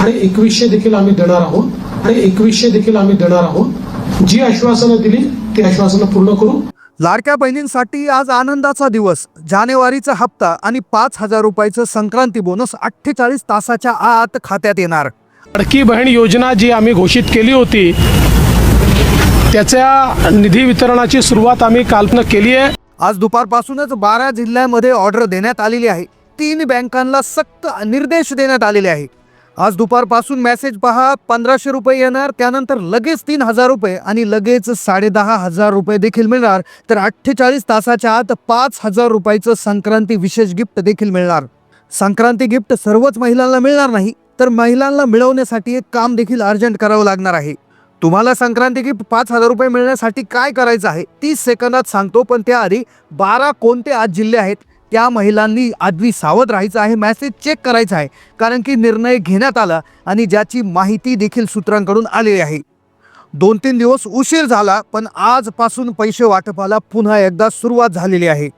आणि एकवीसशे देखील आम्ही देणार आहोत. आणि एकवीसशे देखील आम्ही देणार आहोत. जी आश्वासनं दिली ती आश्वासनं पूर्ण करू. लाडक्या बहिणींसाठी आज आनंदाचा दिवस. जानेवारीचा हप्ता आणि पाच हजार रुपयाचं संक्रांती बोनस अठ्ठेचाळीस तासाच्या आत खात्यात येणार. लाडकी बहीण योजना जी आम्ही घोषित केली होती त्याच्या निधी वितरणाची सुरुवात आम्ही कालनं केली आहे. आज दुपारपासूनच बारा जिल्ह्यांमध्ये ऑर्डर देण्यात आलेली आहे. तीन बँकांना सक्त निर्देश देण्यात आलेले आहे आज दुपारपासून मेसेज पहा पंधराशे रुपये येणार त्यानंतर लगेच तीन हजार रुपये आणि लगेच साडेदहा हजार रुपये देखील मिळणार. तर अठ्ठेचाळीस तासाच्या आत पाच हजार रुपयाचं संक्रांती विशेष गिफ्ट देखील मिळणार. संक्रांती गिफ्ट सर्वच महिलांना मिळणार नाही तर महिलांना मिळवण्यासाठी एक काम देखील अर्जंट करावं लागणार आहे. तुम्हाला संक्रांती गिफ्ट पाच हजार रुपये मिळण्यासाठी काय करायचं आहे तीस सेकंदात सांगतो पण त्याआधी बारा कोणते आज जिल्हे आहेत त्या महिलांनी आधी सावध राहायचं आहे मॅसेज चेक करायचा आहे. कारण की निर्णय घेण्यात आला आणि ज्याची माहिती देखील सूत्रांकडून आलेली आहे. दोन तीन दिवस उशीर झाला पण आजपासून पैसे वाटपाला पुन्हा एकदा सुरुवात झालेली आहे.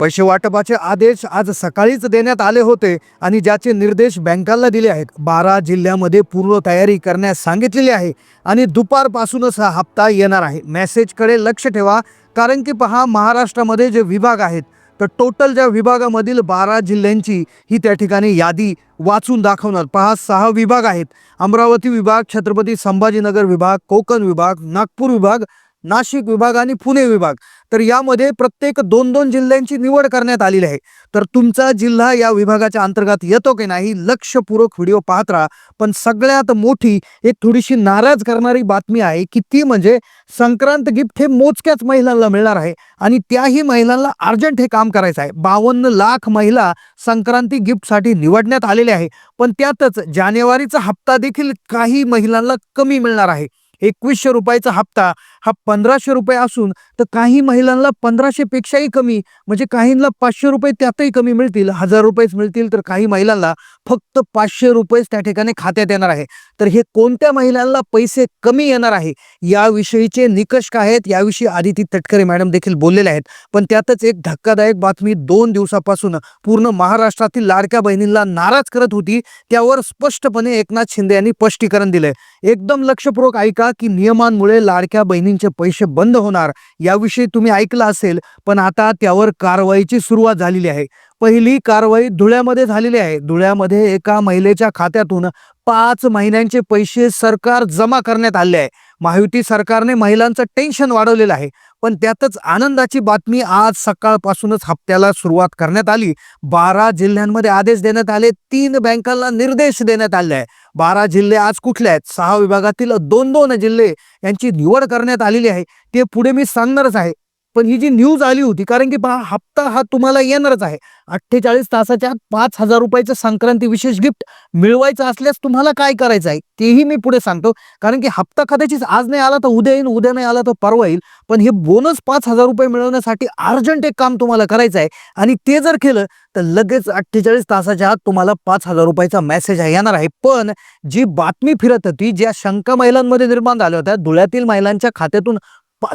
पैसे वाटपाचे आदेश आज सकाळीच देण्यात आले होते आणि ज्याचे निर्देश बँकांना दिले आहेत. बारा जिल्ह्यामध्ये पूर्व तयारी करण्यास सांगितलेली आहे आणि दुपारपासूनच हा हप्ता येणार आहे. मेसेजकडे लक्ष ठेवा कारण की पहा महाराष्ट्रामध्ये जे विभाग आहेत तर टोटल ज्या विभागामधील बारा जिल्ह्यांची ही त्या ठिकाणी यादी वाचून दाखवणार. पहा सहा विभाग आहेत. अमरावती विभाग छत्रपती संभाजीनगर विभाग कोकण विभाग नागपूर विभाग नाशिक विभाग आणि पुणे विभाग. तर यामध्ये प्रत्येक दोन दोन जिल्ह्यांची निवड करण्यात आलेली आहे. तर तुमचा जिल्हा या विभागाच्या अंतर्गत येतो की नाही लक्षपूर्वक व्हिडिओ पाहत राहा. पण सगळ्यात मोठी एक थोडीशी नाराज करणारी बातमी आहे की ती म्हणजे संक्रांत गिफ्ट हे मोजक्याच महिलांना मिळणार आहे. आणि त्याही महिलांना अर्जंट हे काम करायचं आहे. बावन्न लाख महिला संक्रांती गिफ्टसाठी निवडण्यात आलेल्या आहे. पण त्यातच जानेवारीचा हप्ता देखील काही महिलांना कमी मिळणार आहे. एकवीसशे रुपयाचा हप्ता हा पंधराशे रुपये असून तर काही महिलांना पंधराशे पेक्षाही कमी म्हणजे काहींना पाचशे रुपये त्यातही कमी मिळतील हजार रुपयेच मिळतील तर काही महिलांना फक्त पाचशे रुपयेच त्या ठिकाणी खात्यात येणार आहे. तर हे कोणत्या महिलांना पैसे कमी येणार आहे? याविषयीचे निकष काय आहेत? याविषयी आदिती तटकरे मॅडम देखील बोललेले आहेत. पण त्यातच एक धक्कादायक बातमी दोन दिवसापासून पूर्ण महाराष्ट्रातील लाडक्या बहिणींना नाराज करत होती त्यावर स्पष्टपणे एकनाथ शिंदे यांनी स्पष्टीकरण दिलंय. एकदम लक्षपूर्वक ऐका की नियमांमुळे लाडक्या बहिणी कंपनींचे पैसे बंद होणार याविषयी तुम्ही ऐकलं असेल पण आता त्यावर कारवाईची सुरुवात झालेली आहे. पहिली कारवाई धुळ्यामध्ये झालेली आहे. धुळ्यामध्ये एका महिलेच्या खात्यातून पाच महिन्यांचे पैसे सरकार जमा करण्यात आले आहे. महायुती सरकारने महिलांचं टेन्शन वाढवलेलं आहे. पण त्यातच आनंदाची बातमी आज सकाळपासूनच हप्त्याला सुरुवात करण्यात आली. बारा जिल्ह्यांमध्ये आदेश देण्यात आले. तीन बँकांना निर्देश देण्यात आले आहे बारा जिल्हे आज कुठले आहेत? सहा विभागातील दोन दोन जिल्हे यांची निवड करण्यात आलेली आहे. ते पुढे मी सांगणारच आहे. पण ही जी न्यूज आली होती कारण की पहा हप्ता हा तुम्हाला येणारच आहे. अठ्ठेचाळीस तासाच्या आत पाच हजार रुपयाचं संक्रांती विशेष गिफ्ट मिळवायचं असल्यास तुम्हाला काय करायचं आहे? तेही मी पुढे सांगतो. कारण की हप्ता कदाचित आज नाही आला तर उद्या येईल उद्या नाही आला तर परवा येईल. पण हे बोनस पाच हजार रुपये मिळवण्यासाठी अर्जंट एक काम तुम्हाला करायचं आहे. आणि ते जर केलं तर लगेच अठ्ठेचाळीस तासाच्या आत तुम्हाला पाच हजार रुपयाचा मेसेज येणार आहे. पण जी बातमी फिरत होती ज्या शंका महिलांमध्ये निर्माण झाल्या होत्या धुळ्यातील महिलांच्या खात्यातून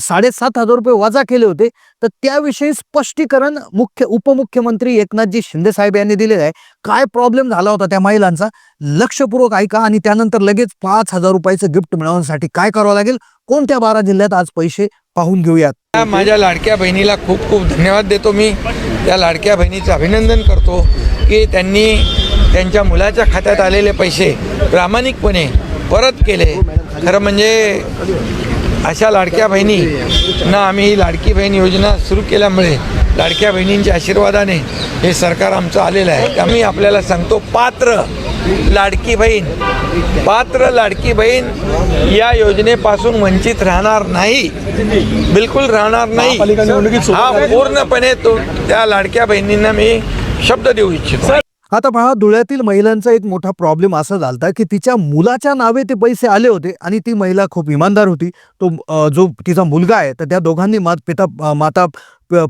साडेसात हजार रुपये वजा केले होते. तर त्याविषयी स्पष्टीकरण मुख्य उपमुख्यमंत्री एकनाथजी शिंदे साहेब यांनी दिलेलं आहे. काय प्रॉब्लेम झाला होता त्या महिलांचा? लक्षपूर्वक ऐका आणि त्यानंतर लगेच पाच हजार रुपयाचं गिफ्ट मिळवण्यासाठी काय करावं लागेल? कोणत्या बारा जिल्ह्यात आज पैसे पाहून घेऊयात? त्या माझ्या लाडक्या बहिणीला खूप खूप धन्यवाद देतो मी. त्या लाडक्या बहिणीचं अभिनंदन करतो की त्यांनी त्यांच्या मुलाच्या खात्यात आलेले पैसे प्रामाणिकपणे परत केले. खरं म्हणजे अशा लाडक्या बहिणींना आम्ही ही लाडकी बहीण योजना सुरू केल्यामुळे लाडक्या बहिणींच्या आशीर्वादाने हे सरकार आमचं आलेलं आहे. त्यामुळे आपल्याला सांगतो पात्र लाडकी बहीण पात्र लाडकी बहीण या योजनेपासून वंचित राहणार नाही. बिलकुल राहणार नाही. हा पूर्णपणे तो त्या लाडक्या बहिणींना मी शब्द देऊ इच्छितो. आता पहा धुळ्यातील महिलांचा एक मोठा प्रॉब्लेम असा झाला की तिच्या मुलाच्या नावे ते पैसे आले होते आणि ती महिला खूप इमानदार होती. तो जो तिचा मुलगा आहे तर त्या दोघांनी मात पिता माता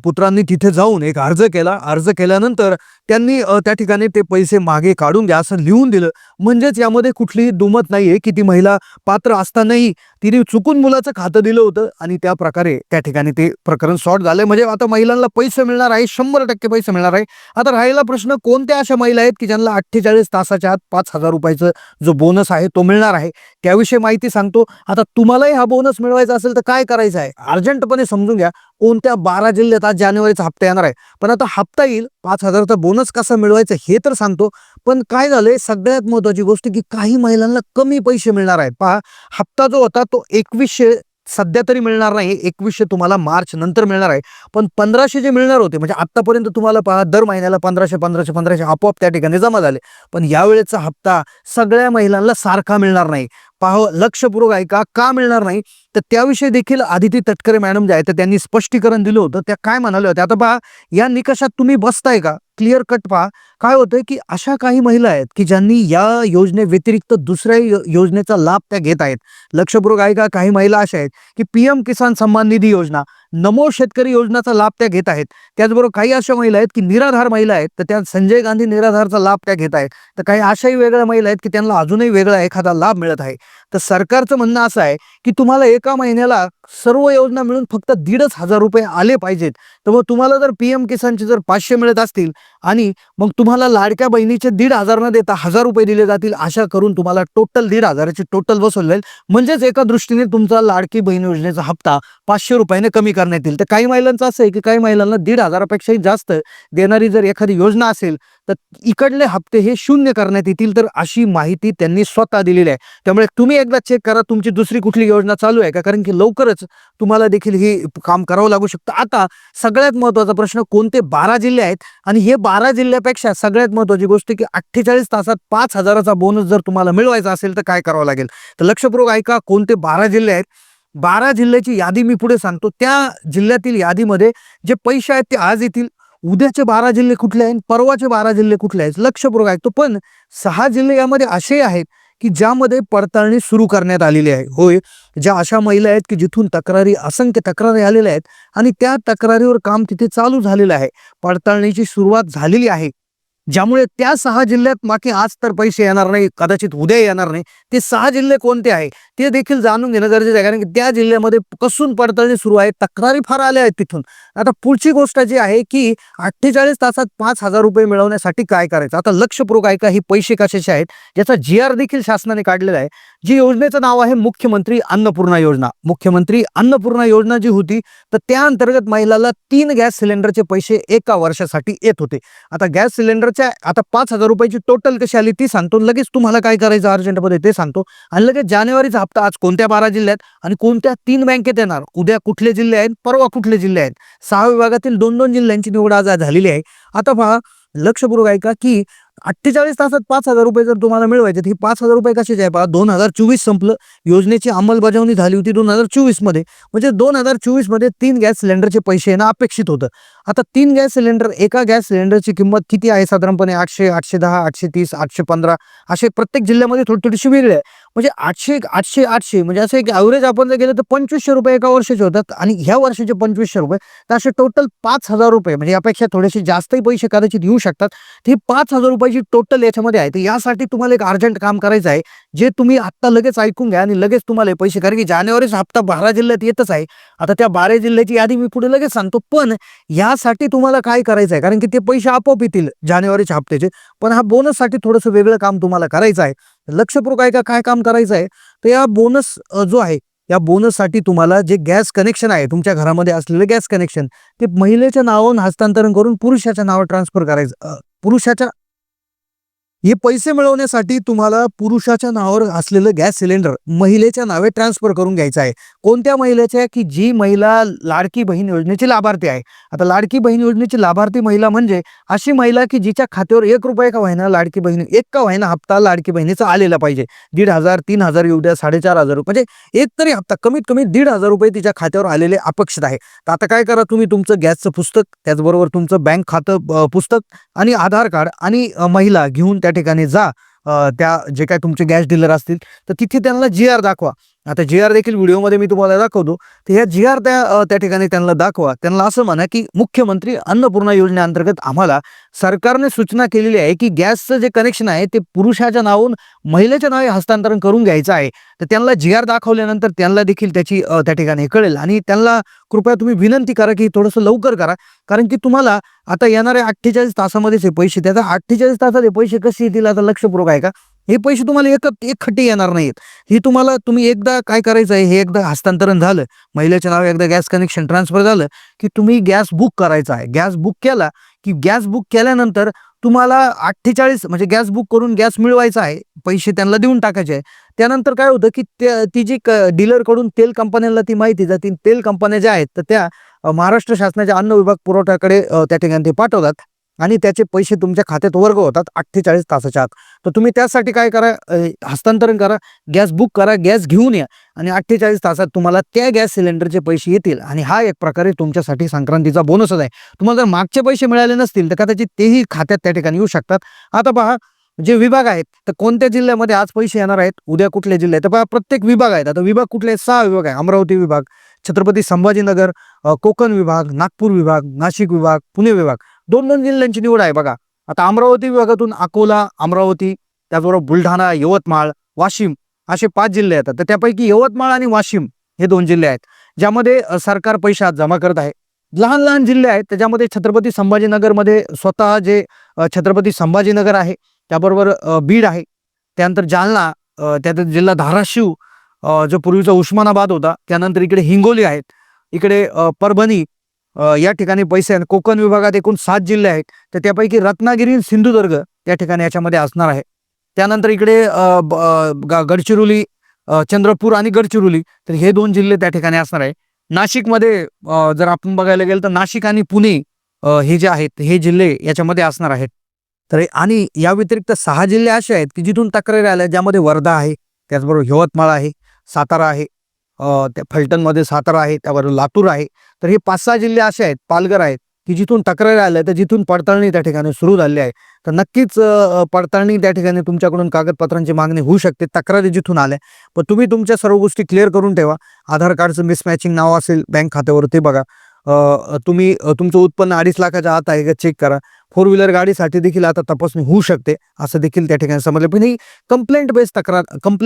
पुत्रांनी तिथे जाऊन एक अर्ज केला. अर्ज केल्यानंतर त्यांनी त्या ठिकाणी ते पैसे मागे काढून द्या असं लिहून दिलं. म्हणजेच यामध्ये कुठलीही दुमत नाही आहे की ती महिला पात्र असतानाही तिने चुकून मुलाचं खातं दिलं होतं आणि त्या प्रकारे त्या ठिकाणी ते प्रकरण सॉर्ट झालं म्हणजे आता महिलांना पैसे मिळणार आहे शंभर टक्के पैसे मिळणार आहे. आता राहिला प्रश्न कोणत्या अशा महिला आहेत की ज्यांना अठ्ठेचाळीस तासाच्या आत पाच हजार रुपयाचं जो बोनस आहे तो मिळणार आहे? त्याविषयी माहिती सांगतो. आता तुम्हालाही हा बोनस मिळवायचा असेल तर काय करायचं आहे? अर्जंटपणे समजून घ्या. कोणत्या बारा जिल्ह्यात आज जानेवारीचा हप्ता येणार आहे? पण आता हप्ता येईल पाच हजारचा बोनस कसा मिळवायचा हे तर सांगतो. पण काय झालंय सगळ्यात महत्वाची गोष्ट की काही महिलांना कमी पैसे मिळणार आहेत पहा हप्ता जो होता तो एकवीसशे सध्या तरी मिळणार नाही. एकवीसशे तुम्हाला मार्च नंतर मिळणार आहे. पण पंधराशे जे मिळणार होते म्हणजे आतापर्यंत तुम्हाला पहा दर महिन्याला पंधराशे पंधराशे पंधराशे आपोआप त्या ठिकाणी जमा झाले. पण यावेळेचा हप्ता सगळ्या महिलांना सारखा मिळणार नाही. पाहो लक्षपूर्वक ऐका का मिळणार नाही? तर त्याविषयी देखील आदिती तटकरे मॅडम जे आहे तर त्यांनी स्पष्टीकरण दिलं होतं. त्या काय म्हणाले होत्या? आता पहा या निकषात तुम्ही बसताय का? क्लिअर कट पहा. काय होतंय की अशा काही महिला आहेत की ज्यांनी या योजनेव्यतिरिक्त दुसऱ्या यो- योजनेचा लाभ त्या घेत आहेत. लक्षपूर्वक आहे का काही महिला अशा आहेत की पीएम किसान सन्मान निधी योजना नमो शेतकरी योजनाचा लाभ त्या घेत आहेत. त्याचबरोबर काही अशा महिला आहेत की निराधार महिला आहेत तर त्या संजय गांधी निराधारचा लाभ त्या घेत आहेत. तर काही अशाही वेगळ्या महिला आहेत की त्यांना अजूनही वेगळा एखादा लाभ मिळत आहे. तर सरकारचं म्हणणं असं आहे की तुम्हाला एका महिन्याला सर्व योजना मिळून फक्त दीडच हजार रुपये आले पाहिजेत. तर मग तुम्हाला जर पी एम किसानचे जर पाचशे मिळत असतील आणि मग तुम्हाला लाडक्या बहिणीचे दीड हजार न देता हजार रुपये दिले जातील अशा करून तुम्हाला टोटल दीड हजाराची टोटल वसूल जाईल म्हणजेच एका दृष्टीने तुमचा लाडकी बहीण योजनेचा हप्ता पाचशे रुपयाने कमी करण्यात येईल तर काही महिलांचं असं आहे की काही महिलांना दीड हजारापेक्षाही जास्त देणारी जर एखादी योजना असेल तर इकडले हप्ते हे शून्य करण्यात येतील तर अशी माहिती त्यांनी स्वतः दिलेली आहे. त्यामुळे तुम्ही एकदा चेक करा तुमची दुसरी कुठली योजना चालू आहे का? कारण की लवकरच तुम्हाला देखील हे काम करावं लागू शकतं. आता सगळ्यात महत्त्वाचा प्रश्न कोणते बारा जिल्हे आहेत? आणि हे बारा जिल्ह्यापेक्षा सगळ्यात महत्त्वाची गोष्ट की अठ्ठेचाळीस तासात पाच हजाराचा बोनस जर तुम्हाला मिळवायचा असेल तर काय करावं लागेल? तर लक्षपूर्वक ऐका कोणते बारा जिल्हे आहेत? बारा जिल्ह्याची यादी मी पुढे सांगतो. त्या जिल्ह्यातील यादीमध्ये जे पैसे आहेत ते आज येतील. उद्याचे बारा जिल्हे कुठले आहेत? परवाचे बारा जिल्हे कुठले आहेत? लक्षपूर्वक ऐकतो. पण सहा जिल्हे यामध्ये असे आहेत की ज्यामध्ये पडताळणी सुरू करण्यात आलेली आहे. होय ज्या अशा महिला आहेत की जिथून तक्रारी असंख्य तक्रारी आलेल्या आहेत आणि त्या तक्रारीवर काम तिथे चालू झालेलं आहे. पडताळणीची सुरुवात झालेली आहे. ज्यामुळे त्या सहा जिल्ह्यात बाकी आज तर पैसे येणार नाही कदाचित उद्या येणार नाही. ते सहा जिल्हे कोणते आहे ते देखील जाणून घेणं गरजेचं आहे कारण की त्या जिल्ह्यामध्ये कसून पडताळणी सुरू आहे तक्रारी फार आल्या आहेत तिथून. आता पुढची गोष्ट जी आहे की अठ्ठेचाळीस तासात पाच हजार रुपये मिळवण्यासाठी काय करायचं? आता लक्षपूर्वक ऐका ही पैसे कशाचे आहेत? ज्याचा जी आर देखील शासनाने काढलेला आहे. जी योजनेचं नाव आहे मुख्यमंत्री अन्नपूर्णा योजना. मुख्यमंत्री अन्नपूर्णा योजना जी होती तर त्या अंतर्गत महिलाला तीन गॅस सिलेंडरचे पैसे एका वर्षासाठी येत होते. आता गॅस सिलेंडर त्याच्या आता पाच हजार रुपयाची टोटल कशी आली ती सांगतो. लगेच तुम्हाला काय करायचं अर्जंटमध्ये ते सांगतो. आणि लगेच जानेवारीचा हप्ता आज कोणत्या बारा जिल्ह्यात आणि कोणत्या तीन बँकेत येणार? उद्या कुठले जिल्हे आहेत? परवा कुठले जिल्हे आहेत? सहा विभागातील दोन दोन जिल्ह्यांची निवड आज झालेली आहे. आता पहा लक्षपूर्वक ऐका की अठ्ठेचाळीस तासात पाच हजार रुपये जर तुम्हाला मिळवायचे तर ही पाच हजार रुपये कशाचे आहे पहा? दोन हजार चोवीस संपलं. योजनेची अंमलबजावणी झाली होती दोन हजार चोवीसमध्ये म्हणजे दोन हजार चोवीसमध्ये तीन गॅस सिलेंडरचे पैसे येणं अपेक्षित होतं. आता तीन गॅस सिलेंडर एका गॅस सिलेंडरची किंमत किती आहे? साधारणपणे आठशे आठशे दहा आठशे तीस आठशे पंधरा असे प्रत्येक जिल्ह्यामध्ये थोडी थोडीशी वेगळी आहे. म्हणजे आठशे आठशे आठशे म्हणजे असं एक ॲव्हरेज आपण जर गेलं तर पंचवीसशे रुपये एका वर्षाचे होतात आणि ह्या वर्षाचे पंचवीसशे रुपये तर असे टोटल पाच हजार रुपये म्हणजे यापेक्षा थोडेसे जास्तही पैसे कदाचित येऊ शकतात. ते पाच हजार रुपयाची टोटल याच्यामध्ये आहे. तर यासाठी तुम्हाला एक अर्जंट काम करायचं आहे. जे तुम्ही आत्ता लगेच ऐकून घ्या आणि लगेच तुम्हाला हे पैसे कारण की जानेवारीचा हप्ता बारा जिल्ह्यात येतच आहे. आता त्या बारा जिल्ह्याची यादी मी पुढे लगेच सांगतो. पण यासाठी तुम्हाला काय करायचं आहे? कारण की ते पैसे आपोआप येतील जानेवारीच्या हप्त्याचे. पण हा बोनससाठी थोडंसं वेगळं काम तुम्हाला करायचं आहे. लक्षपूर्वक आहे का काय काम करायचं आहे तर या बोनस जो आहे या बोनससाठी तुम्हाला जे गॅस कनेक्शन आहे तुमच्या घरामध्ये असलेलं गॅस कनेक्शन ते महिलेच्या नावावरून हस्तांतरण करून पुरुषाच्या नावावर ट्रान्सफर करायचं पुरुषाच्या हे पैसे मिळवण्यासाठी तुम्हाला पुरुषाच्या नावावर असलेलं गॅस सिलेंडर महिलेच्या नावे ट्रान्सफर करून घ्यायचं आहे. कोणत्या महिलेच्या की जी महिला लाडकी बहीण योजनेची लाभार्थी आहे? आता लाडकी बहीण योजनेची लाभार्थी महिला म्हणजे अशी महिला की जिच्या खात्यावर एक रुपये का व्हायना लाडकी बहीण एक का व्हायना हप्ता लाडकी बहिणीचा आलेला पाहिजे. दीड हजार तीन हजार येऊ द्या साडेचार हजार रुपये. म्हणजे एक तरी हप्ता कमीत कमी दीड हजार रुपये तिच्या खात्यावर आलेले अपेक्षित आहे. तर आता काय करा तुम्ही तुमचं गॅसचं पुस्तक त्याचबरोबर तुमचं बँक खातं पुस्तक आणि आधार कार्ड आणि महिला घेऊन त्या ठिकाणी जा त्या जे काय तुमचे गॅस डीलर असतील तर तिथे त्यांना जी आर दाखवा. आता जी आर देखील व्हिडिओमध्ये मी तुम्हाला दाखवतो. तर ह्या जी आर त्या त्या ठिकाणी त्यांना दाखवा. त्यांना असं म्हणा की मुख्यमंत्री अन्नपूर्णा योजनेअंतर्गत आम्हाला सरकारने सूचना केलेली आहे की गॅसचं जे कनेक्शन आहे ते पुरुषाच्या नावून महिलेच्या नावे हस्तांतरण करून घ्यायचं आहे. तर त्यांना जी आर दाखवल्यानंतर त्यांना देखील त्याची त्या ठिकाणी कळेल. आणि त्यांना कृपया तुम्ही विनंती करा की थोडंसं लवकर करा. कारण की तुम्हाला आता येणाऱ्या अठ्ठेचाळीस तासामध्येच हे पैसे त्याचा अठ्ठेचाळीस तासात हे पैसे कसे येतील आता लक्षपूर्वक आहे का? हे पैसे तुम्हाला एक एक खट्टी येणार नाहीत. ही तुम्हाला तुम्ही एकदा काय करायचं आहे हे एकदा हस्तांतरण झालं महिलेच्या नावे एकदा गॅस कनेक्शन ट्रान्सफर झालं की तुम्ही गॅस बुक करायचा आहे. गॅस बुक केला की गॅस बुक केल्यानंतर तुम्हाला अठ्ठेचाळीस म्हणजे गॅस बुक करून गॅस मिळवायचा आहे पैसे त्यांना देऊन टाकायचे आहे. त्यानंतर काय होतं की त्या ती जी डीलरकडून तेल कंपन्यांना ती माहिती जाते तेल कंपन्या ज्या आहेत तर त्या महाराष्ट्र शासनाच्या अन्न विभाग पुरवठ्याकडे त्या ठिकाणी ते पाठवतात. आणि त्याचे पैसे तुमच्या खात्यात वर्ग होतात अठ्ठेचाळीस तासाच्या आत. तर तुम्ही त्यासाठी काय करा हस्तांतरण करा गॅस बुक करा गॅस घेऊन या आणि अठ्ठेचाळीस तासात तुम्हाला त्या गॅस सिलेंडरचे पैसे येतील आणि हा एक प्रकारे तुमच्यासाठी संक्रांतीचा बोनसच आहे. तुम्हाला जर मागचे पैसे मिळाले नसतील तर कदाचित तेही खात्यात त्या ठिकाणी येऊ शकतात. आता पहा जे विभाग आहेत तर कोणत्या जिल्ह्यामध्ये आज पैसे येणार आहेत? उद्या कुठल्या जिल्ह्यात तर पहा प्रत्येक विभाग आहेत. आता विभाग कुठले सहा विभाग आहे. अमरावती विभाग छत्रपती संभाजीनगर कोकण विभाग नागपूर विभाग नाशिक विभाग पुणे विभाग. दोन दोन जिल्ह्यांची निवड आहे बघा. आता अमरावती विभागातून अकोला अमरावती त्याचबरोबर बुलढाणा यवतमाळ वाशिम असे पाच जिल्हे येतात. तर त्यापैकी यवतमाळ आणि वाशिम हे दोन जिल्हे आहेत ज्यामध्ये सरकार पैसा जमा करत आहे. लहान लहान जिल्हे आहेत त्याच्यामध्ये छत्रपती संभाजीनगरमध्ये स्वतः जे छत्रपती संभाजीनगर आहे त्याबरोबर बीड आहे. त्यानंतर जालना त्यात जिल्हा धाराशिव जो पूर्वीचा उस्मानाबाद होता त्यानंतर इकडे हिंगोली आहेत. इकडे परभणी या ठिकाणी पैसे आहेत. कोकण विभागात एकूण सात जिल्हे आहेत. तर त्यापैकी रत्नागिरी सिंधुदुर्ग त्या ठिकाणी याच्यामध्ये असणार आहे. त्यानंतर इकडे ब- ग- गडचिरोली चंद्रपूर आणि गडचिरोली तर हे दोन जिल्हे त्या ठिकाणी असणार आहे. नाशिकमध्ये जर आपण बघायला गेलं तर नाशिक आणि पुणे हे जे आहेत हे जिल्हे याच्यामध्ये असणार आहेत. तर आणि या व्यतिरिक्त सहा जिल्हे असे आहेत की जिथून तक्रारी आल्या ज्यामध्ये वर्धा आहे त्याचबरोबर यवतमाळ आहे सातारा आहे त्या फलटणमध्ये सातारा आहे त्यावर लातूर आहे. तर हे पाच सहा जिल्हे असे आहेत पालघर आहेत की जिथून तक्रारी आल्या तर जिथून पडताळणी त्या ठिकाणी सुरू झाली आहे. तर नक्कीच पडताळणी त्या ठिकाणी तुमच्याकडून कागदपत्रांची मागणी होऊ शकते तक्रारी जिथून आल्या. पण तुम्ही तुमच्या सर्व गोष्टी क्लिअर करून ठेवा. आधार कार्डचं मिसमॅचिंग नाव असेल बँक खात्यावर ते बघा तुम्ही तुमचं उत्पन्न अडीच लाखाच्या आत आहे का चेक करा. फोर व्हीलर गाडीसाठी देखील आता तपासणी होऊ शकते असं देखील त्या ठिकाणी समजलं. पण ही कंप्लेंट बेस तक्रार कंप्लेंट